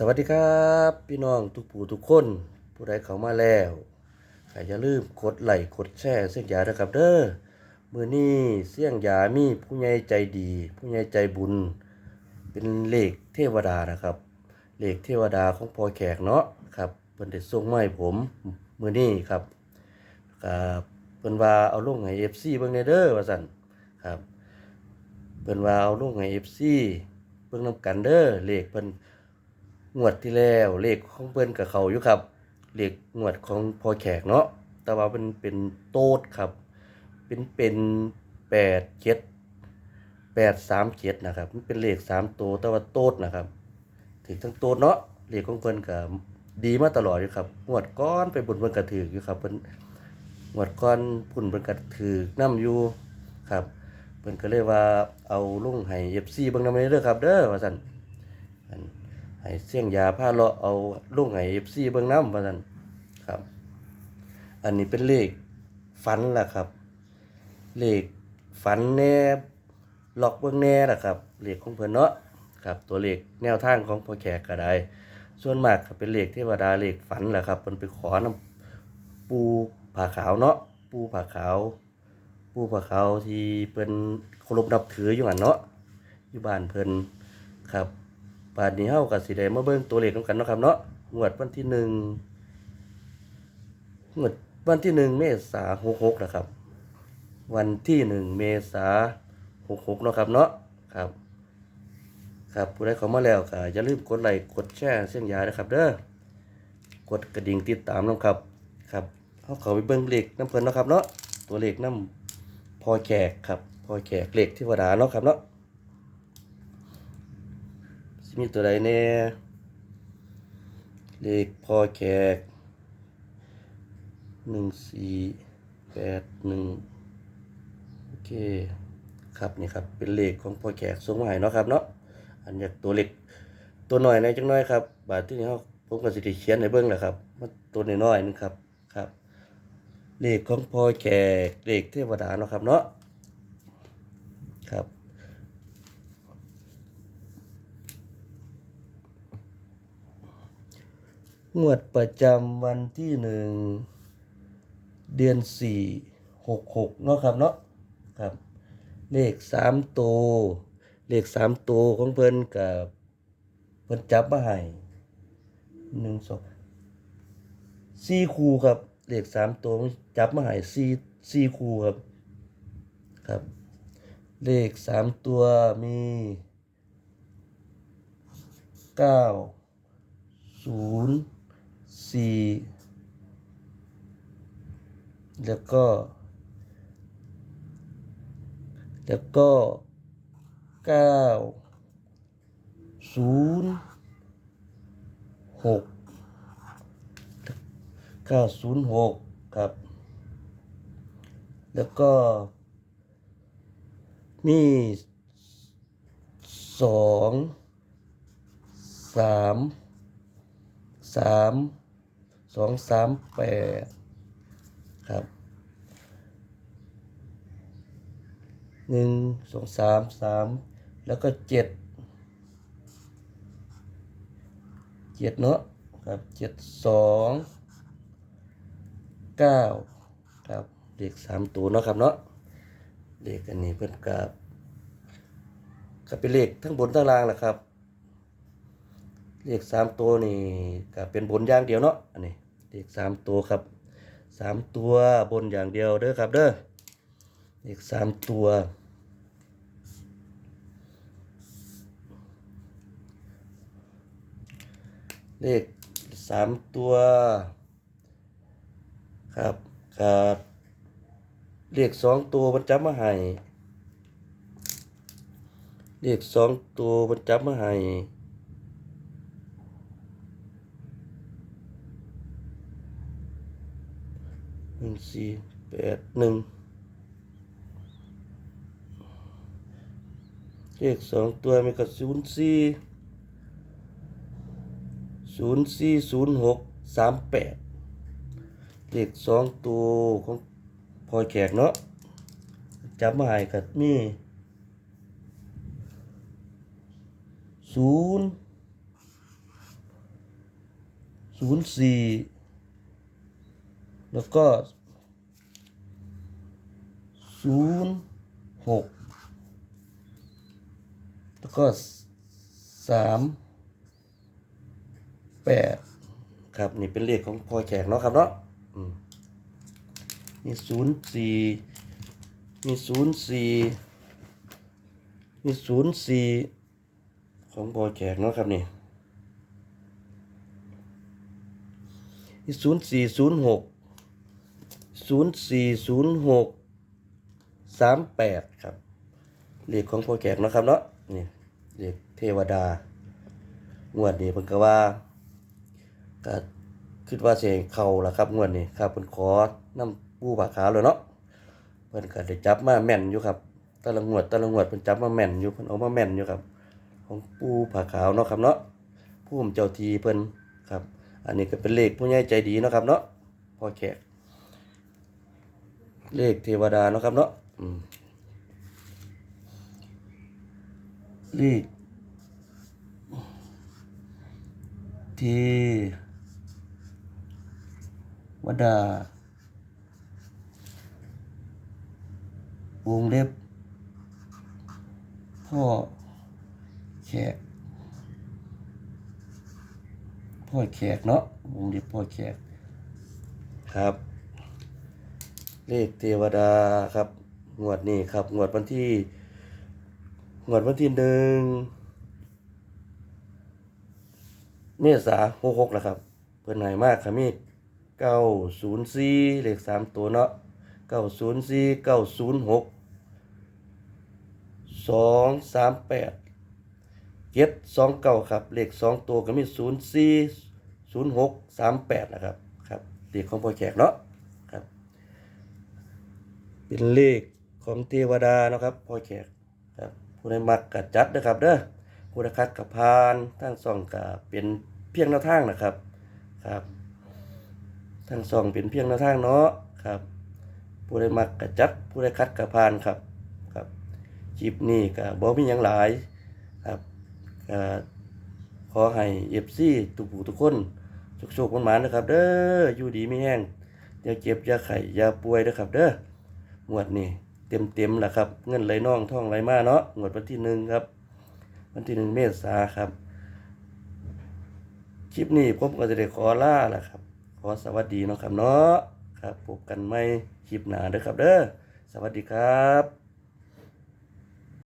สวัสดีครับ พี่น้องทุกผู้ทุกคน ผู้ใดเข้ามาแล้วก็อย่าลืมกดไลค์กดแชร์เสียงยานะครับเด้อมือนี้เสียงยามีผู้ใหญ่ใจดี ผู้ใหญ่ใจบุญ เป็นเลขเทวดานะครับ เลขเทวดาของพอแขกเนาะครับเพิ่นได้ส่งมาให้ผมมือนี้ครับก็เพิ่นว่าเอาลงให้ FC เบิ่งแหน่เด้อว่าซั่นครับเพิ่นว่าเอาลงให้ FC เบิ่งนํกันเด้อเลขเพิ่น งวดที่แล้วเลขของเพิ่นกับเขาอยู่ครับเลขงวดของพอแขกเนาะแต่ว่าเป็นเป็นโต๊ดครับ เป็นเป็นแปดเจ็ดแปดสามเจ็ดนะครับมันเป็นเลขสามตัวแต่ว่าโต๊ดนะครับถึงทั้งโต๊ดเนาะเลขของเพิ่นก็ดีมาตลอดอยู่ครับงวดก้อนไปบุญเพิ่นก็ถืออยู่ครับเพิ่นงวดก้อนพุ่นเพิ่นก็ถือนํอยู่ครับเพิ่นก็เลยว่าเอาลุงให้ FC เบิ่งนำเด้อครับ เด้อว่าซั่นอัน ให้เสี่ยงยาผ้าเลาะเอาลุงให้ FC เบิ่งน้ำว่าซั่นครับ อันนี้เป็นเลขฝันล่ะครับ เลขฝันแน่ล็อกเบิ่งแน่ล่ะครับเลขของเพิ่นเนาะครับ ตัวเลขแนวทางของพ่อแขกก็ได้ ส่วนมากก็เป็นเลขเทวดาเลขฝันล่ะครับเพิ่นไปขอนํปูผาขาวเนาะปูผาขาวปูผาขาวที่เพิ่นเคารพนับถืออยู่หันเนาะอยู่บ้านเพิ่นครับ ป่านนี้เฮาก็สิได้มาเบิ่งตัวเลขนกันเนาะครับเนาะงวดวันที่หนึ่งงวดวันที่หนึ่งเมษาหกหกนะครับ วันที่หนึ่งเมษาหกหกเนาะครับเนาะครับครับผู้ใดเข้ามาแล้วก็อย่าลืมกดไลค์กดแชร์เส้นยานะครับ เด้อกดกระดิ่งติดตามนะครับครับเฮาเข้าไปเบิ่งเลขน้ำเพลินนะครับเนาะตัวเลขน้ำพอแขกครับพอแขกเลขเทวดาเนาะครับเนาะ มีตัวใดแน่เลขพอแขกหนึ่งสี่แปดหนึ่งโอเคครับนี่ครับเป็นเลขของพอแขกส่งมาให้เนาะครับเนาะอันอยากตัวเล็กตัวหน่อยในอยจังน้อยครับ บาทที่นี่เขาผมก็สิได้เขียนในเบื้องแหละครับมันตัวน้อยๆนึงครับครับ เลขของพอแขกเลขเทวดาเนาะครับเนาะครับ งวดประจำวันที่หนึ่งเดือนสี่หกหกเนาะครับเนาะครับ เลขสามตัวเลขสามตัวของเพิ่นกับเพิ่นจับมาให้หนึ่งสองสี่คู่ครับ เลขสามตัวจับมาให้สี่สี่คู่ครับครับ เลขสามตัวมีเก้าศูนย์ สี่แล้วก็ แล้วก็เก้าศูนย์หกเก้าศูนย์หกครับ แล้วก็มีสองสามสาม องสามแปดครับหนึ่งสองสามสามแล้วก็เจ็ดเจ็ดเนาะครับเจ็ดสองเก้าครับเลขสามตัวเนาะครับเนาะเลขอันนี้เพื่อนกับก็เป็นเลขทั้งบนทั้งล่างแหละครับเลขสามตัวนี่ก็เป็นบนอย่างเดียวเนาะอันนี้ เลขสามตัวครับสามตัวบนอย่างเดียวเด้อครับเด้อเลขสามตัวเลขสามตัวครับครับเลขสองตัวมันจับมาให้เลขสองตัวมันจับมาให้ หนึ่ง สี่แปดหนึ่งเลขสองตัวมีกับศูนย์สี่ศูนย์สี่ศูนย์หกสามแปดเลขสองตัวของพอยแขกเนาะจับมาให้กับมีศูนย์ศูนย์สี่แล้วก็ ศูนย์หกแล้วก็สามแปดครับนี่เป็นเลขของพอแขกเนาะครับเนาะมีศูนย์สี่มีศูนย์สี่มีศูนย์สี่ของพอแขกเนาะครับนี่ศูนย์สี่ศูนย์หกศูนย์สี่ศูนย์หก สามแปดครับเลขของโปรแกรมนะครับเนาะนี่เลขเทวดางวดนี้เพิ่นก็ว่าก็คิดว่าเสิให้เขาล่ะครับงวดนี้ครับเพิ่นขอน้ำปูผาขาวเลยเนาะเพิ่นก็ได้จับมาแม่นอยู่ครับต่ละงวดต่ละงวดเพิ่นจับมาแม่นอยู่เพิ่นเอามาแม่นอยู่ครับ ของปูผาขาวเนาะครับเนาะผู้ผมเจ้าทีเพิ่นครับ อันนี้ก็เป็นเลขผู้ใหญ่ใจดีเนาะครับเนาะพ่อแขกเลขเทวดาเนาะครับเนาะ เลขเทวดาวงเล็บ พ่อแขก พ่อแขกเนาะวงเล็บพ่อแขกครับ เลขเทวดาครับ งวดนี้ครับ งวดวันที่ งวดวันที่หนึ่งเมษาหกหกนะครับ เพิ่นหายมากครับมีเก้าศูนย์สี่เลขสามตัวเนาะเก้าศูนย์สี่เก้าศูนย์หกสองสามแปดเจ็ดสองเก้าครับ เลขสองตัวก็มีศูนย์สี่ศูนย์หกสามแปดนะครับครับเลขของพ่อแขกเนาะครับ เป็นเลข ของเทวดานะครับพ่อแขกครับผู้ใดมักกัดจัดนะครับเด้อผู้ใดคัดกับพานทั้งสองกับเป็นเพียงแนวทางนะครับครับทั้งสองเป็นเพียงแนวทางเนาะครับผู้ใดมักกัดจัด ผู้ใดคัดกับพานครับครับคลิปนี้ก็บ่มีหยังหลายครับก็ขอให้เอฟซีทุกผู้ทุกคนโชคๆมันหมานนะครับ เด้ออยู่ดีไม่แห้งอย่าเจ็บอย่าไข้อย่าป่วยนะครับ เด้องวดนี้ เต็มเต็มๆแล้วครับ เงินไหลน่องท่องไหลมาเนาะงวดวันที่หนึ่งครับ วันที่หนึ่งเมษาครับ คลิปนี้ผมก็จะได้ขอลาแหละครับ ขอสวัสดีเนาะครับเนาะครับพบกันใหม่คลิปหนาเด้อครับเด้อสวัสดีครับ